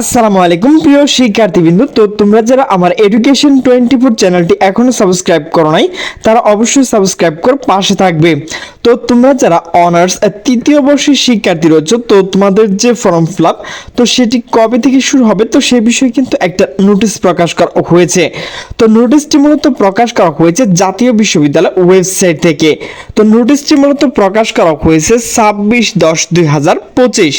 আসসালামু আলাইকুম প্রিয় শিক্ষার্থীবৃন্দু। তো তোমরা যারা আমার এডুকেশন টোয়েন্টি ফোর চ্যানেলটি এখনও সাবস্ক্রাইব করো নাই, তারা অবশ্যই সাবস্ক্রাইব করে পাশে থাকবে। তো তোমরা যারা অনার্স তৃতীয় বর্ষের শিক্ষার্থী রয়েছে, তো তোমাদের যে ফর্ম ফিল তো সেটি কবে থেকে শুরু হবে, তো সে বিষয়ে কিন্তু একটা নোটিশ প্রকাশ করা হয়েছে। তো নোটিশটি মূলত প্রকাশ করা হয়েছে জাতীয় বিশ্ববিদ্যালয় ওয়েবসাইট থেকে। তো নোটিশটি মূলত প্রকাশ করা হয়েছে ছাব্বিশ দশ দুই হাজার পঁচিশ।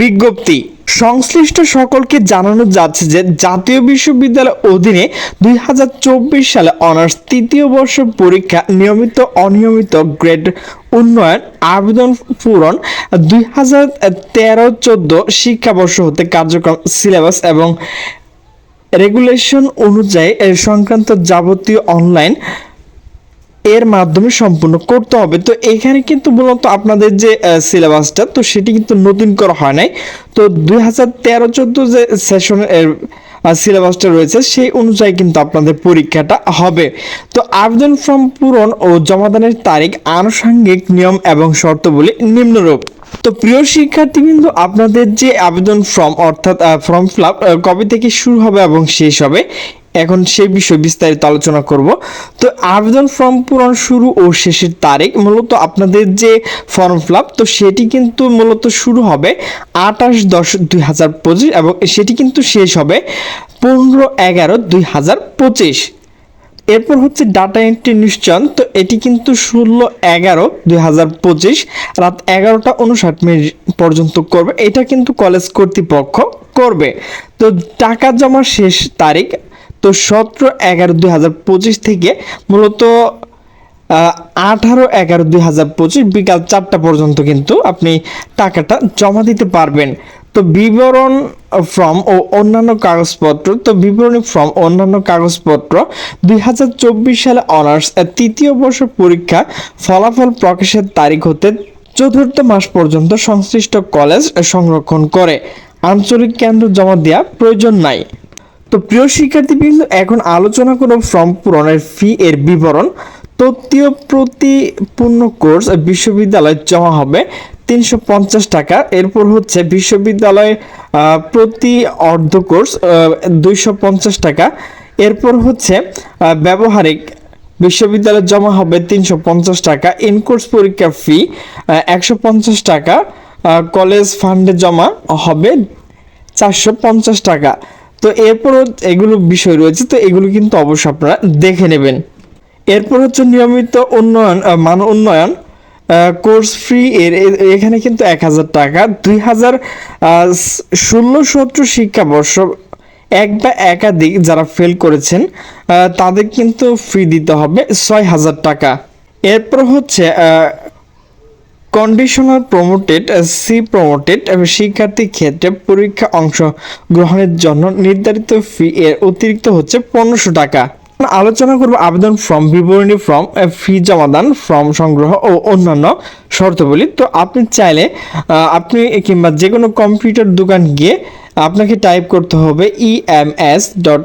বিজ্ঞপ্তি সংশ্লিষ্ট সকলকে জানানো যাচ্ছে যে জাতীয় বিশ্ববিদ্যালয় অধীনে দুই হাজার চব্বিশ সালে অনার্স তৃতীয় বর্ষ পরীক্ষা নিয়মিত অনিয়মিত গ্রেড উন্নয়ন আবেদন পূরণ দুই হাজার তেরো শিক্ষাবর্ষ হতে কার্যক্রম সিলেবাস এবং রেগুলেশন অনুযায়ী সংক্রান্ত যাবতীয় অনলাইন এর মাধ্যমে সম্পূর্ণ করতে হবে। তো এখানে কিন্তু মূলত আপনাদের যে সিলেবাসটা তো সেটি কিন্তু নতুন করা হয় নাই। তো দুই হাজার তেরো চোদ্দ যে সেশনের সিলেবাসটা রয়েছে, সেই অনুযায়ী কিন্তু আপনাদের পরীক্ষাটা হবে। তো আবেদন ফর্ম পূরণ ও জমাদানের তারিখ, আনুষঙ্গিক নিয়ম এবং শর্তাবলী নিম্নরূপ। তো প্রিয় শিক্ষার্থীবৃন্দ আপনাদের যে আবেদন ফর্ম, অর্থাৎ ফর্ম ফিল কবে থেকে শুরু হবে এবং শেষ হবে এখন সেই বিষয়ে বিস্তারিত আলোচনা করব। তো আবেদন ফর্ম পূরণ শুরু ও শেষের তারিখ মূলত আপনাদের যে ফর্ম ফিল তো সেটি কিন্তু মূলত শুরু হবে আঠাশ দশ দুই হাজার পঁচিশ এবং সেটি কিন্তু শেষ হবে পনেরো এগারো দুই হাজার পঁচিশ। এরপর হচ্ছে ডাটা এন্ট্রি নিশ্চয়ন, তো এটি কিন্তু ষোলো এগারো দুই হাজার পঁচিশ, রাত এগারোটা উনষাট মিনিট পর্যন্ত করবে। এটা কিন্তু কলেজ কর্তৃপক্ষ করবে। তো টাকা জমার শেষ তারিখ তো সতেরো এগারো দুই হাজার পঁচিশ থেকে মূলত আঠারো এগারো দুই হাজার পঁচিশ বিকাল চারটা পর্যন্ত কিন্তু আপনি টাকাটা জমা দিতে পারবেন। তো বিবরণ ফর্ম ও অন্যান্য কাগজপত্র, তো বিবরণী ফর্ম অন্যান্য কাগজপত্র, দুই হাজার চব্বিশ সালে অনার্স তৃতীয় বর্ষ পরীক্ষা ফলাফল প্রকাশের তারিখ হতে চতুর্থ মাস পর্যন্ত সংশ্লিষ্ট কলেজ সংরক্ষণ করে। আঞ্চলিক কেন্দ্র জমা দেওয়া প্রয়োজন নাই। তো প্রিয় শিক্ষার্থীবৃন্দ, এখন আলোচনা করব ফর্ম পূরণের ফি এর বিবরণ। তত্ত্বীয় প্রতি পূর্ণ কোর্স বিশ্ববিদ্যালয়ে জমা হবে তিনশো পঞ্চাশ টাকা। এরপর হচ্ছে বিশ্ববিদ্যালয়ে প্রতি অর্ধ কোর্স দুইশো পঞ্চাশ টাকা। এরপর হচ্ছে ব্যবহারিক বিশ্ববিদ্যালয়ে জমা হবে তিনশো পঞ্চাশ টাকা। ইন কোর্স পরীক্ষা ফি একশো পঞ্চাশ টাকা। কলেজ ফান্ডে জমা হবে চারশো পঞ্চাশ টাকা। তো এরপরও এগুলো বিষয় রয়েছে, তো এগুলো কিন্তু অবশ্যই আপনারা দেখে নেবেন। এরপর হচ্ছে নিয়মিত উন্নয়ন মান উন্নয়ন কোর্স ফ্রি এর এখানে কিন্তু এক হাজার টাকা, দুই হাজার ষোলো সতেরো শিক্ষাবর্ষ এক বা একাধিক যারা ফেল করেছেন তাদের কিন্তু ফি দিতে হবে ছয় হাজার টাকা। এরপর হচ্ছে কন্ডিশনাল প্রমোটেড সি প্রমোটেড এবং শিক্ষার্থী ক্ষেত্রে পরীক্ষা অংশ গ্রহণের জন্য নির্ধারিত ফি এর অতিরিক্ত হচ্ছে পনেরোশো টাকা। আলোচনা করব আবেদন ফর্ম বিবরণী ফর্ম ফি জমাদান ফর্ম সংগ্রহ ও অন্যান্য শর্তাবলী। তো আপনি চাইলে আপনি কিংবা যে কোনো কম্পিউটার দোকান গিয়ে আপনাকে টাইপ করতে হবে E M S dot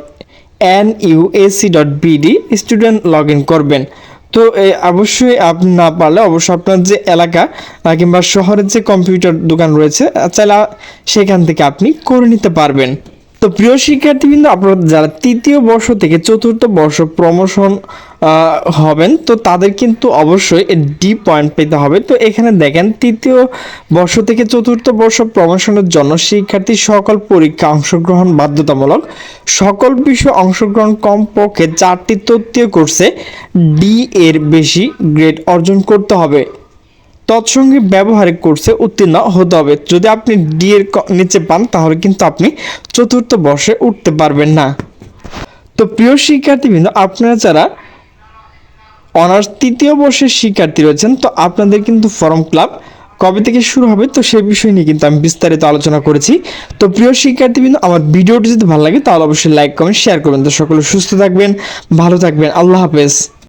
N UAC dot BD student log in করবেন। তো অবশ্যই না পারলে অবশ্যই আপনার যে এলাকা কিংবা শহরের যে কম্পিউটার দোকান রয়েছে চাইলে সেখান থেকে আপনি করে নিতে পারবেন। তো প্রিয় শিক্ষার্থীবৃন্দ, আপনারা যারা তৃতীয় বর্ষ থেকে চতুর্থ বর্ষ প্রমোশন হবেন, তো তাদের কিন্তু অবশ্যই ডি পয়েন্ট পেতে হবে। তো এখানে দেখেন, তৃতীয় বর্ষ থেকে চতুর্থ বর্ষ প্রমোশনের জন্য শিক্ষার্থী সকল পরীক্ষা অংশগ্রহণ বাধ্যতামূলক, সকল বিষয়ে অংশগ্রহণ কমপক্ষে চারটি তত্ত্বীয় কোর্সে ডি এর বেশি গ্রেড অর্জন করতে হবে। তৎসঙ্গে ব্যবহারিক কোর্সে উত্তীর্ণ হতে হবে। যদি আপনি ডি এর নিচে পান, তাহলে কিন্তু আপনি চতুর্থ বর্ষে উঠতে পারবেন না। তো প্রিয় শিক্ষার্থীবৃন্দ, আপনারা যারা অনার্স তৃতীয় বর্ষের শিক্ষার্থী রয়েছেন, তো আপনাদের কিন্তু ফর্ম ক্লাব কবে থেকে শুরু হবে, তো সেই বিষয় নিয়ে কিন্তু আমি বিস্তারিত আলোচনা করেছি। তো প্রিয় শিক্ষার্থীবৃন্দ, আমার ভিডিওটি যদি ভালো লাগে, তাহলে অবশ্যই লাইক কমেন্ট শেয়ার করবেন। তো সকলে সুস্থ থাকবেন, ভালো থাকবেন। আল্লাহ হাফেজ।